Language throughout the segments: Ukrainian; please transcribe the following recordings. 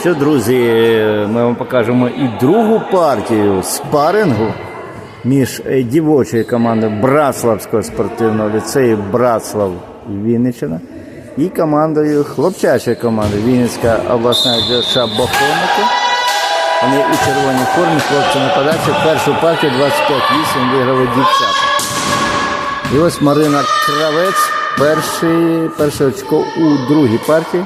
Що, друзі, ми вам покажемо і другу партію спарингу між е, дівочою командою Братславського спортивного ліцею Братслав Вінниччина і командою хлопчачої команди Вінницька обласна ДШ Бахомики. Вони у червоній формі, хлопці на подачі. Першу партію 25-8 виграли дівчата. І ось Марина Кравець, перше очко у другій партії.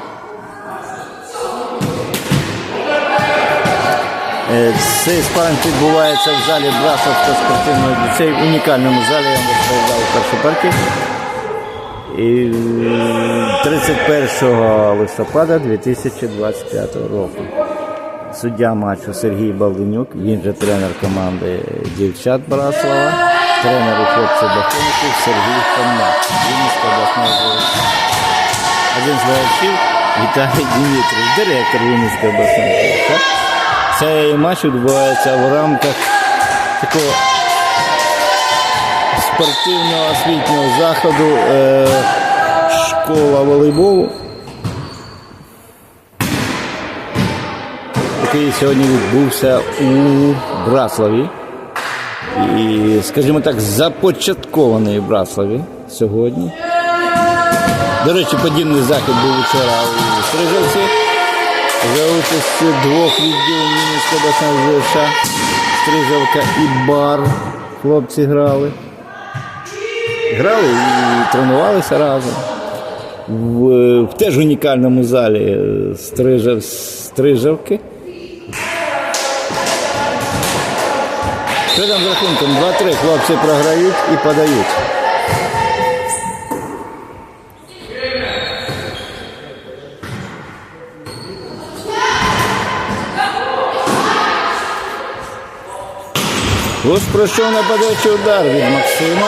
Цей спаринг відбувається в залі Брасовського спортивного ліцею, в унікальному залі, я вам розповідав у першій партії. І е, 31 листопада 2025 року. Суддя матчу Сергій Балденюк, він же тренер команди дівчат Браслава, тренер у хлопців Бахоників Сергій Комнат. Вінницька обласна ЗВС. Один з гравців Віталій Дмитрів, директор Вінницької обласної. Цей матч відбувається в рамках такого спортивного освітнього заходу е, школа волейболу. який сьогодні відбувся у Браславі. І, скажімо так, започаткований в Браславі сьогодні. До речі, подібний захід був вчора у Стрижавці за участю двох відділів Мінського обласного ЗШ. Стрижавка і бар. Хлопці грали. Грали і тренувалися разом. В, в теж унікальному залі е, Стрижав, Стрижавки. Що там з рахунком? 2-3 хлопці програють і подають. Ось пройшов нападаючий удар від Максима.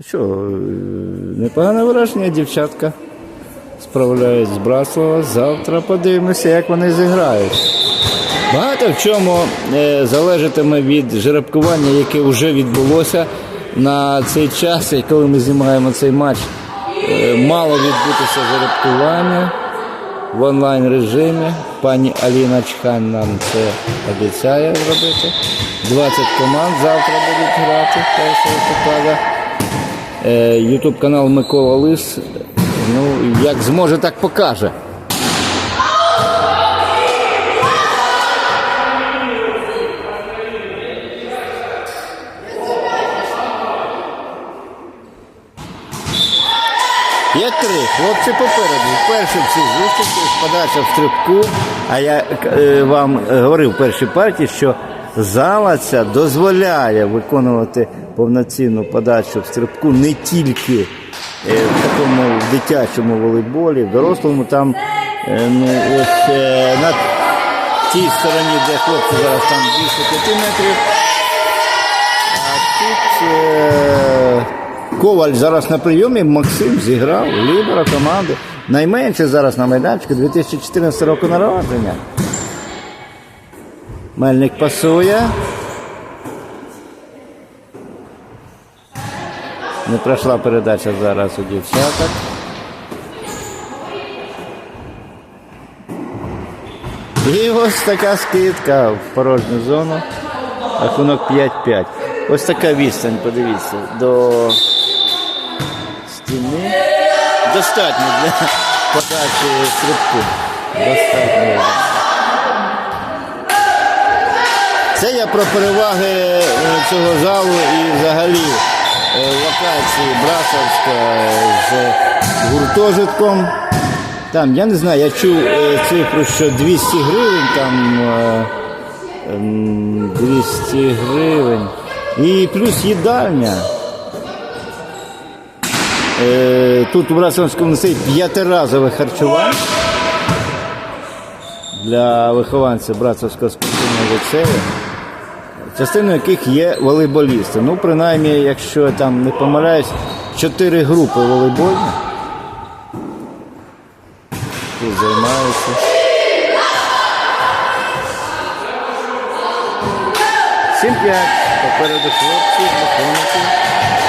Що, е, непогане враження, дівчатка справляють з Браслава. Завтра подивимося, як вони зіграють. Багато в чому е, залежатиме від жеребкування, яке вже відбулося на цей час, і коли ми знімаємо цей матч. Е, мало відбутися жеребкування в онлайн режимі. Пані Аліна Чхан нам це обіцяє зробити. 20 команд завтра будуть грати першого листопада. Ютуб канал Микола Лис. Ну, як зможе, так покаже. Три. Хлопці попереду. Вперше в цій зустрічі подача в стрибку. А я е, вам говорив в першій партії, що зала ця дозволяє виконувати повноцінну подачу в стрибку не тільки е, в такому дитячому волейболі, в дорослому там е, ну, ось, е, на тій стороні, де хлопці зараз там більше 5 метрів. А тут е, Коваль зараз на прийомі, Максим зіграв, лідера команди. Найменше зараз на майданчику 2014 року народження. Мельник пасує. Не пройшла передача зараз у дівчаток. І ось така скидка в порожню зону. Рахунок 5-5. Ось така відстань, подивіться, до стіни. Достатньо для подачі стрибку. Достатньо. Це я про переваги е, цього залу і взагалі е, локації Брасовська з гуртожитком. Там, я не знаю, я чув е, цифру, що 200 гривень там. е, ем, 200 гривень. І плюс їдальня. Е, Тут у Брасовському ліцеї п'ятиразове харчування для вихованців Братцівського спортивного ліцею, частиною яких є волейболісти. Ну, принаймні, якщо я там не помиляюсь, чотири групи волейбольні. Тут займаються. Сім п'ять. Попереду хлопці, виконують.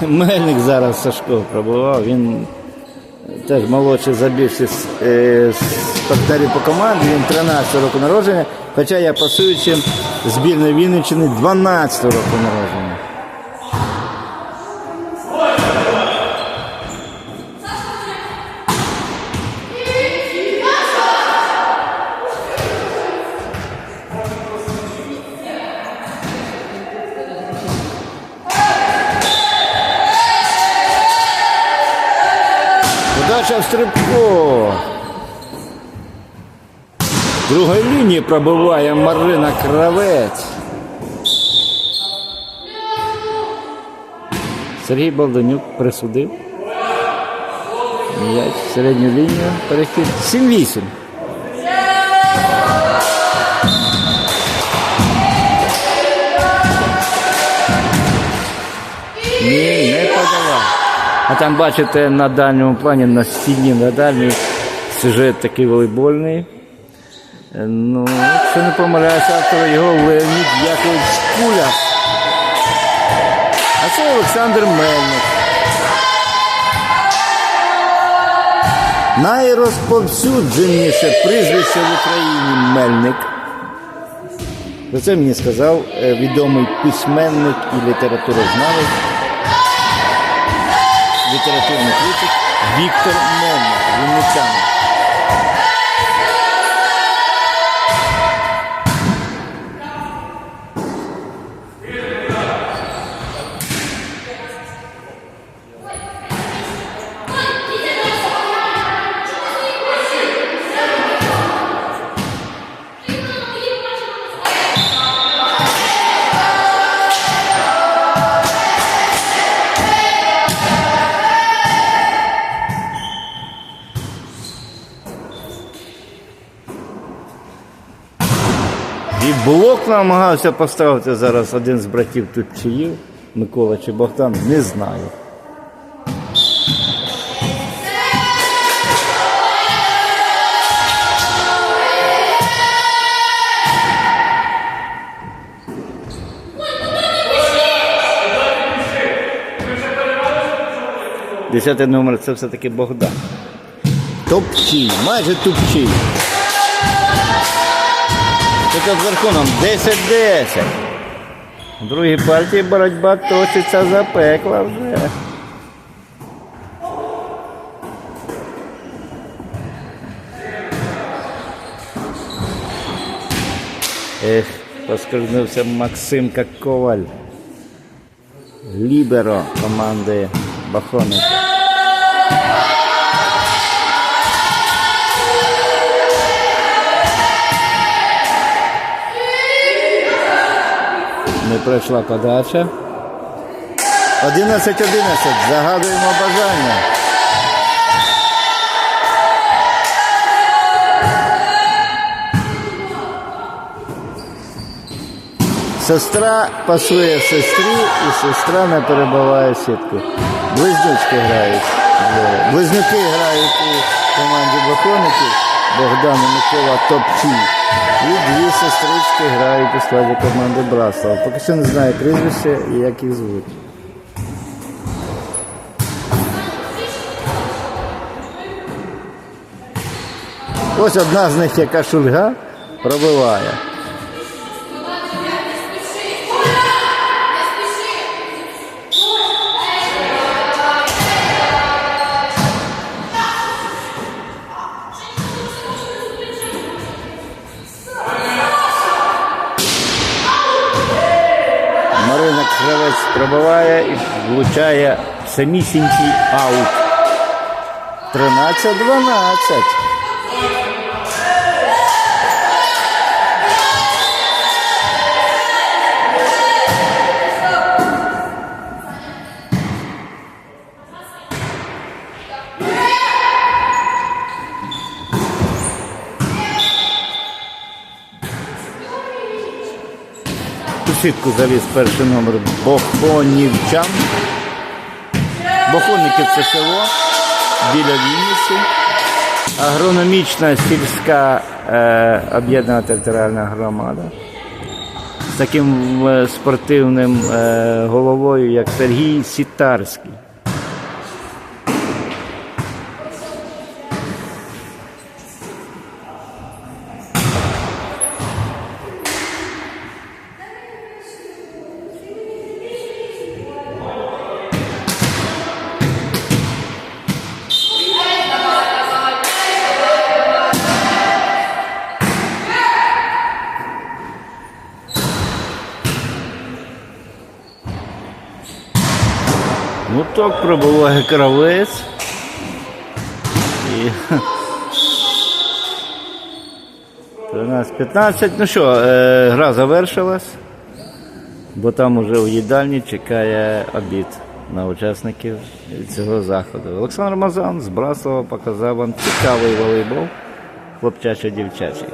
Мельник зараз Сашко пробував, він теж молодший за з, е, з партнерів по команді, він 13 року народження, хоча я пасуючим збірної Вінниччини 12 року народження. Удача в стрибку. В другій лінії пробиває Марина Кравець. Сергій Балданюк присудив. М'яч в середню лінію перехід. 7-8. Ні. А там бачите на дальньому плані, на стіні, на дальній сюжет такий волейбольний. Е, Ну, якщо не помиляюся, автор його Леонід Якович Куля. А це Олександр Мельник. Найрозповсюдженіше прізвище в Україні Мельник. Про це мені сказав е, відомий письменник і літературознавець літературний критик Віктор Момник, вінничанин. І блок намагався поставити зараз один з братів Тутчиїв, Микола чи Богдан, не знаю. Десятий номер це все-таки Богдан. Топчий, майже тупчий. Це з рахунком 10-10. У другій партії боротьба точиться запекла вже. Ех, поскользнувся Максимка Коваль. Ліберо команди Бахоника. Пройшла подача. 11-11. Загадуємо бажання. Сестра пасує сестрі і сестра не перебиває сітку. Близнючки грають. Близнюки грають у команді Бахоників Богдан і Микола Топчій. І дві сестрички грають у складі команди Браслава. Поки що не знаю прізвище і як їх звуть. Ось одна з них, яка шульга, пробиває. Марина Кравець пробиває і влучає самісінький аут. 13-12. У сітку заліз перший номер Бохонівчан. Бохонники це село біля Вінниці. Агрономічна сільська е, об'єднана територіальна громада. таким е, спортивним е, головою, як Сергій Сітарський. Так пробуває кравець. І... 13-15. Ну що, е, гра завершилась, бо там уже в їдальні чекає обід на учасників цього заходу. Олександр Мазан з Браслава показав вам цікавий волейбол хлопчачо-дівчачий.